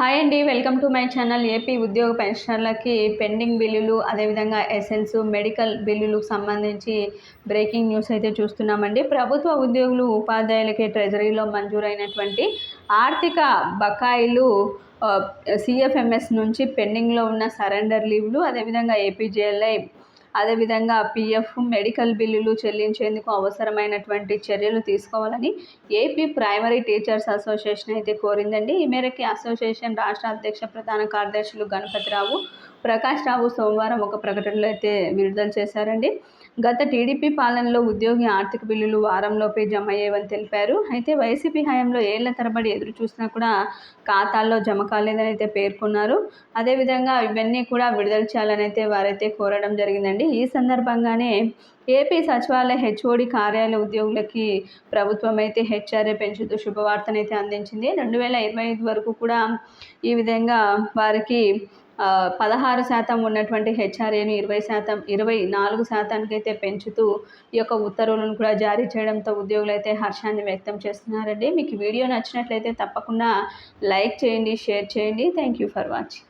Hi అండి welcome to my channel. AP ఉద్యోగ పెన్షనర్లకి పెండింగ్ బిల్లులు అదేవిధంగా ఎసెన్స్ మెడికల్ బిల్లులకు సంబంధించి బ్రేకింగ్ న్యూస్ అయితే చూస్తున్నామండి. ప్రభుత్వ ఉద్యోగులు ఉపాధ్యాయులకి ట్రెజరీలో మంజూరైనటువంటి ఆర్థిక బకాయిలు సిఎఫ్ఎంఎస్ నుంచి పెండింగ్లో ఉన్న సరెండర్ లీవ్లు అదేవిధంగా ఏపీజేఎల్ఐ అదేవిధంగా పిఎఫ్ మెడికల్ బిల్లులు చెల్లించేందుకు అవసరమైనటువంటి చర్యలు తీసుకోవాలని ఏపీ ప్రైమరీ టీచర్స్ అసోసియేషన్ అయితే కోరిందండి. ఈ మేరకి అసోసియేషన్ రాష్ట్ర అధ్యక్ష ప్రధాన కార్యదర్శులు గణపతిరావు ప్రకాష్ రావు సోమవారం ఒక ప్రకటనలో అయితే విడుదల చేశారండి. గత టీడీపీ పాలనలో ఉద్యోగి ఆర్థిక బిల్లులు వారంలోపే జమ అయ్యేవని తెలిపారు. అయితే వైసీపీ హయాంలో ఏళ్ళ తరబడి ఎదురు చూసినా కూడా ఖాతాల్లో జమ కాలేదని అయితే పేర్కొన్నారు. అదేవిధంగా ఇవన్నీ కూడా విడుదల చేయాలని అయితే వారైతే కోరడం జరిగిందండి. ఈ సందర్భంగానే ఏపీ సచివాలయ హెచ్ఓడి కార్యాలయ ఉద్యోగులకి ప్రభుత్వం అయితే హెచ్ఆర్ఏ పెంచుతూ శుభవార్తనైతే అందించింది. రెండు వేల ఇరవై ఐదు వరకు కూడా ఈ విధంగా వారికి పదహారు శాతం ఉన్నటువంటి హెచ్ఆర్ఏను ఇరవై శాతం ఇరవై నాలుగు శాతానికి అయితే పెంచుతూ ఈ యొక్క ఉత్తర్వులను కూడా జారీ చేయడంతో ఉద్యోగులు అయితే హర్షాన్ని వ్యక్తం చేస్తున్నారండి. మీకు వీడియో నచ్చినట్లయితే తప్పకుండా లైక్ చేయండి షేర్ చేయండి. Thank you for watching.